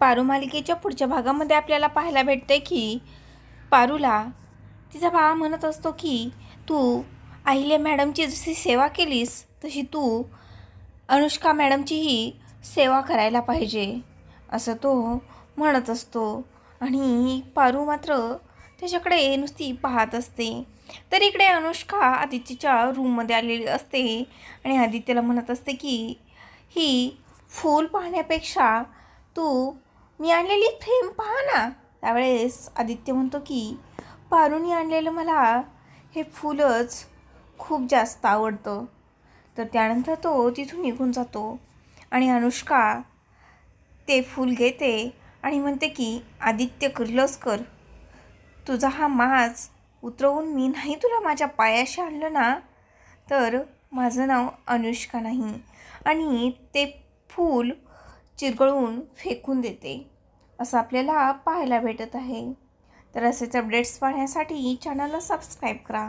पारू मालिकेच्या पुढच्या भागामध्ये आपल्याला पाहायला भेटते की पारूला तिचा भावा म्हणत असतो की तू अहिले मॅडमची जशी सेवा केलीस तशी तू अनुष्का मॅडमचीही सेवा करायला पाहिजे असं तो म्हणत असतो. आणि पारू मात्र त्याच्याकडे नुसती पाहत असते. तर इकडे अनुष्का आदित्यच्या रूममध्ये आलेली असते आणि आदित्यला म्हणत असते की ही फूल पाहण्यापेक्षा तू मी आणलेली फ्रेम पहा ना. त्यावेळेस आदित्य म्हणतो की पारूनी आणलेलं मला हे फूलच खूप जास्त आवडतं. तर त्यानंतर तो तिथून निघून जातो आणि अनुष्का ते फूल घेते आणि म्हणते की आदित्य किर्लोस्कर तुझा हा माज उतरवून मी नाही तुला माझ्या पायाशी आणलं ना तर माझं नाव अनुष्का नाही. आणि ते फूल चिरगळून फेकून देते असं आपल्याला पाहायला भेटत आहे. तर असेच अपडेट्स पाहण्यासाठी चॅनलला सबस्क्राईब करा.